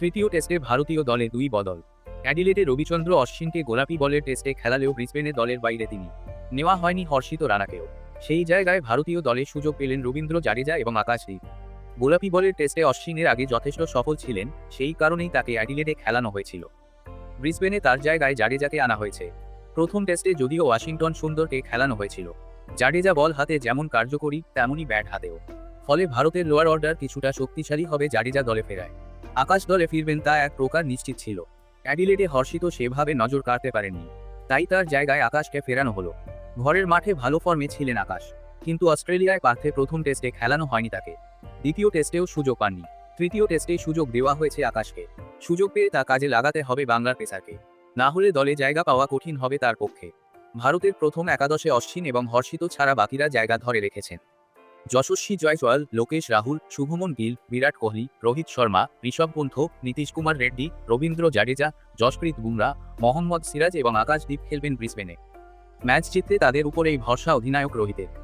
তৃতীয় টেস্টে ভারতীয় দলে দুই বদল। অ্যাডিলেটে রবিচন্দ্র অশ্বিনকে গোলাপি বলের টেস্টে খেলালেও ব্রিসবেনে দলের বাইরে তিনি। নেওয়া হয়নি হর্ষিত রানাকেও। সেই জায়গায় ভারতীয় দলে সুযোগ পেলেন রবীন্দ্র জাডেজা এবং আকাশদীপ গোলাপি বলের টেস্টে অশ্বিনের আগে যথেষ্ট সফল ছিলেন, সেই কারণেই তাকে অ্যাডিলেটে খেলানো হয়েছিল। ব্রিসবেনে তার জায়গায় জাডেজাকে আনা হয়েছে। প্রথম টেস্টে যদিও ওয়াশিংটন সুন্দরকে খেলানো হয়েছিল। জাডেজা বল হাতে যেমন কার্যকরী, তেমনই ব্যাট হাতেও। ফলে ভারতের লোয়ার অর্ডার কিছুটা শক্তিশালী হবে জাডেজা দলে ফেরায়। আকাশ দলে ফিরবেন তা এক প্রকার নিশ্চিত ছিল। অ্যাডিলেটে হর্ষিত সেভাবে নজর কাড়তে পারেননি। তাই তার জায়গায় আকাশকে ফেরানো হলো। ঘরের মাঠে ভালো ফর্মে ছিলেন আকাশ। কিন্তু অস্ট্রেলিয়ায় পার্থে প্রথম টেস্টে খেলানো হয়নি তাকে। দ্বিতীয় টেস্টেও সুযোগ পাননি। তৃতীয় টেস্টে সুযোগ দেওয়া হয়েছে আকাশকে। সুযোগ পেয়ে তা কাজে লাগাতে হবে বাংলার পেসারকে। না হলে দলে জায়গা পাওয়া কঠিন হবে তার পক্ষে। ভারতের প্রথম একাদশে অশ্বিন এবং হর্ষিত ছাড়া বাকিরা জায়গা ধরে রেখেছেন। যশস্বী জয়সওয়াল, লোকেশ রাহুল, শুভমন গিল, বিরাট কোহলি, রোহিত শর্মা, ঋষভ পন্থ, নীতিশ কুমার রেড্ডি, রবীন্দ্র জাডেজা, যশপ্রীত বুমরা, মোহাম্মদ সিরাজ এবং আকাশদীপ খেলবেন ব্রিসবেনে। ম্যাচ জিততে তাদের উপর এই ভরসা অধিনায়ক রোহিতের।